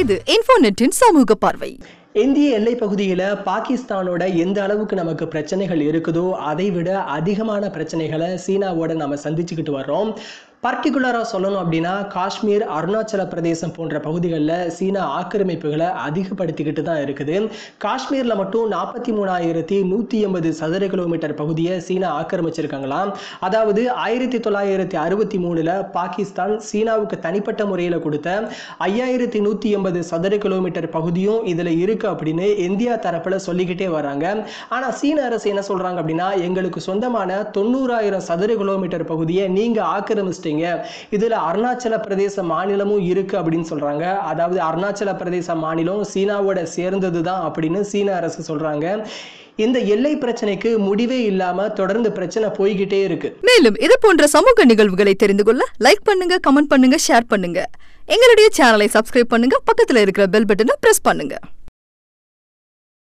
இது இன்ஃபோநெட்டின் சமூக பார்வை. இந்திய எல்லை பகுதியில் பாகிஸ்தானோட எந்த அளவுக்கு நமக்கு பிரச்சனைகள் இருக்குதோ அதை விட அதிகமான பிரச்சனைகளை சீனாவோட நம்ம சந்திச்சுக்கிட்டு வர்றோம். பர்டிகுலராக சொல்லணும் அப்படின்னா காஷ்மீர் அருணாச்சல பிரதேசம் போன்ற பகுதிகளில் சீனா ஆக்கிரமிப்புகளை அதிகப்படுத்திக்கிட்டு தான் இருக்குது. காஷ்மீரில் மட்டும் நாற்பத்தி மூணாயிரத்தி நூற்றி எண்பது சதுர கிலோமீட்டர் பகுதியை சீனா ஆக்கிரமிச்சிருக்காங்களாம் அதாவது ஆயிரத்தி தொள்ளாயிரத்தி அறுபத்தி மூணில் பாகிஸ்தான் சீனாவுக்கு தனிப்பட்ட முறையில் கொடுத்த ஐயாயிரத்தி நூற்றி எண்பது சதுர கிலோமீட்டர் பகுதியும் இதில் இருக்குது அப்படின்னு இந்தியா தரப்பில் சொல்லிக்கிட்டே வராங்க. ஆனால் சீன அரசு என்ன சொல்கிறாங்க அப்படின்னா எங்களுக்கு சொந்தமான தொண்ணூறாயிரம் சதுர கிலோமீட்டர் பகுதியை நீங்கள் ஆக்கிரமிச்சிட்டீங்க. இதில் அருணாச்சல பிரதேச மாநிலமும் இருக்கு அப்படின்னு சொல்கிறாங்க அதாவது அருணாச்சல பிரதேச மாநிலம் சீனாவோட சேர்ந்தது தான் அப்படின்னு சீன அரசு சொல்கிறாங்க இந்த எல்லை பிரச்சனைக்கு முடிவே இல்லாம தொடர்ந்து பிரச்சனை போய்கிட்டே இருக்கு. மேலும் இது போன்ற சமூக நிகழ்வுகளை தெரிந்து கொள்ள லைக் பண்ணுங்க கமெண்ட் பண்ணுங்க ஷேர் பண்ணுங்க. எங்களுடைய சேனலை சப்ஸ்கிரைப் பண்ணுங்க பக்கத்துல இருக்கிற பெல் பட்டனை பிரஸ் பண்ணுங்க.